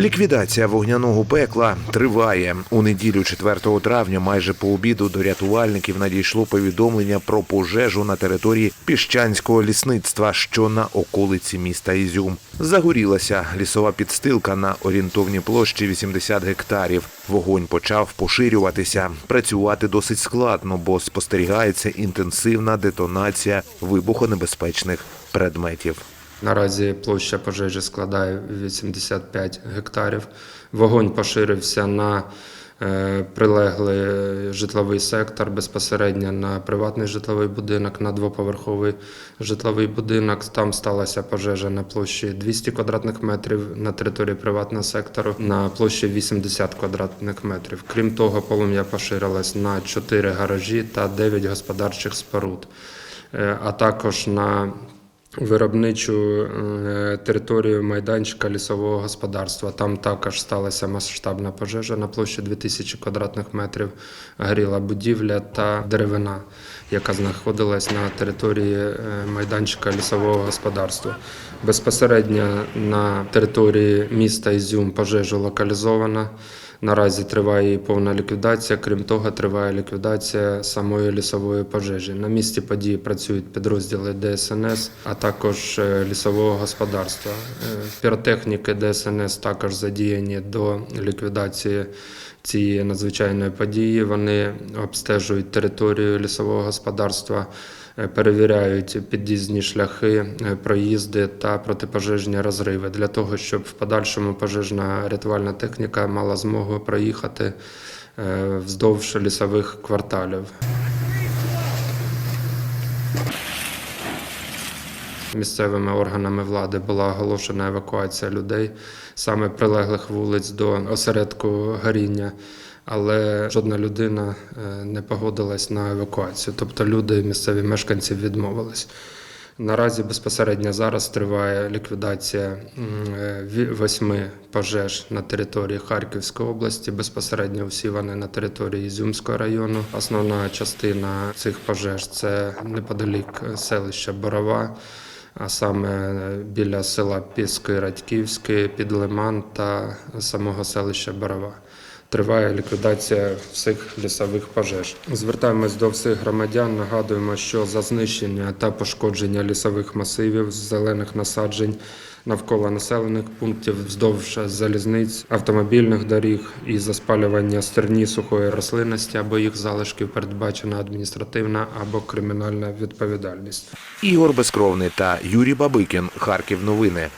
Ліквідація вогняного пекла триває. У неділю 4 травня, майже по обіду, до рятувальників надійшло повідомлення про пожежу на території піщанського лісництва, що на околиці міста Ізюм. Загорілася лісова підстилка на орієнтовній площі 80 гектарів. Вогонь почав поширюватися. Працювати досить складно, бо спостерігається інтенсивна детонація вибухонебезпечних предметів. Наразі площа пожежі складає 85 гектарів. Вогонь поширився на е, прилеглий житловий сектор, безпосередньо на приватний житловий будинок, на двоповерховий житловий будинок. Там сталася пожежа на площі 200 квадратних метрів, на території приватного сектору на площі 80 квадратних метрів. Крім того, полум'я поширилось на 4 гаражі та 9 господарчих споруд, Е, а також на виробничу е, територію майданчика лісового господарства. Там також сталася масштабна пожежа на площі 2000 квадратних метрів. Горіла будівля та деревина, яка знаходилась на території е, майданчика лісового господарства. Безпосередньо на території міста Ізюм пожежа локалізована. Наразі триває повна ліквідація. Крім того, триває ліквідація самої лісової пожежі. На місці події працюють підрозділи ДСНС, а також е, лісового господарства. Е, Піротехніки ДСНС також задіяні до ліквідації цієї надзвичайної події. Вони обстежують територію лісового господарства. Е, Перевіряють під'їзні шляхи, е, проїзди та протипожежні розриви для того, щоб в подальшому пожежна рятувальна техніка мала змогу проїхати е, вздовж лісових кварталів. Місцевими органами влади була оголошена евакуація людей саме прилеглих вулиць до осередку горіння, але жодна людина е, не погодилась на евакуацію. Тобто люди, місцеві мешканці відмовились. Наразі безпосередньо зараз триває ліквідація е, восьми пожеж на території Харківської області. Безпосередньо всі вони на території Ізюмського району. Основна частина цих пожеж це неподалік селища Борова, а саме біля села Піски Радьківське, Підлиман та самого селища Борова. Триває ліквідація всіх лісових пожеж. Звертаємось до всіх громадян. Нагадуємо, що за знищення та пошкодження лісових масивів, зелених насаджень навколо населених пунктів, вздовж залізниць, автомобільних доріг і за спалювання стерні сухої рослинності або їх залишків передбачена адміністративна або кримінальна відповідальність. Ігор Безкровний та Юрій Бабикін. Харків новини.